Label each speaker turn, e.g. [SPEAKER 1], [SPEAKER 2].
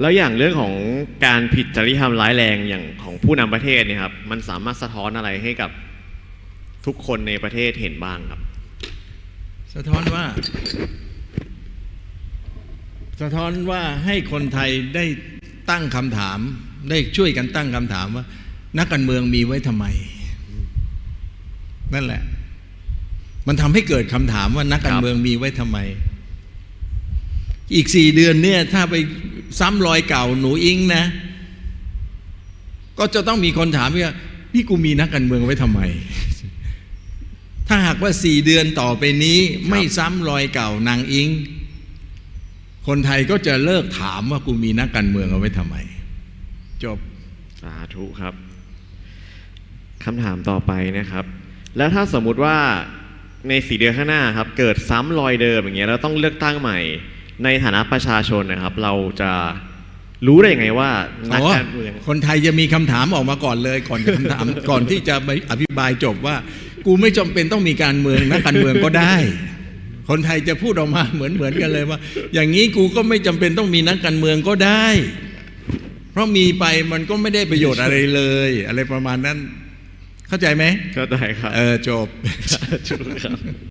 [SPEAKER 1] แล้วอย่างเรื่องของการผิดจริยธรรมร้ายแรงอย่างของผู้นำประเทศเนี่ยครับมันสามารถสะท้อนอะไรให้กับทุกคนในประเทศเห็นบ้างครับ
[SPEAKER 2] สะท้อนว่า สะท้อนว่าให้คนไทยได้ตั้งคำถาม ได้ช่วยกันตั้งคำถามว่า นักการเมืองมีไว้ทำไม นั่นแหละ มันทำให้เกิดคำถามว่านักการเมืองมีไว้ทำไม อีกสี่เดือนเนี่ย ถ้าไป ซ้ำรอยเก่าหนูอิงนะ ก็จะต้องมีคนถามว่านี่กูมีนักการเมืองไว้ทำไม ถ้าหากว่าสี่เดือนต่อไปนี้ไม่ซ้ำรอยเก่านางอิง คนไทยก็จะเลิกถามว่ากูมีนักการเมืองเอาไว้ทำไม จบ
[SPEAKER 1] สาธุครับคำถามต่อไปนะครับ แล้วถ้าสมมุติว่าในสี่เดือนข้างหน้าครับ เกิดซ้ำรอยเดิมอย่างเงี้ยแล้วต้องเลือกตั้งใหม่ ในฐานะประชาชนนะครับ เราจะรู้ได้ยังไงว่านักการเมือง
[SPEAKER 2] คนไทยจะมีคำถามออกมาก่อนเลยก่อนคำถาม ก่อนที่จะไปอภิปรายจบว่า กูไม่จำเป็นต้องมีการเมืองนักการเมืองก็ได้ คนไทยจะพูดออกมาเหมือนเหมือนกันเลยว่า อย่างนี้กูก็ไม่จำเป็นต้องมีนักการเมืองก็ได้ เพราะมีไปมันก็ไม่ได้ประโยชน์อะไรเลย อะไรประมาณนั้น เข้าใจไหม
[SPEAKER 1] ก็ได้ครับ
[SPEAKER 2] เออจบ
[SPEAKER 1] สาธุครับ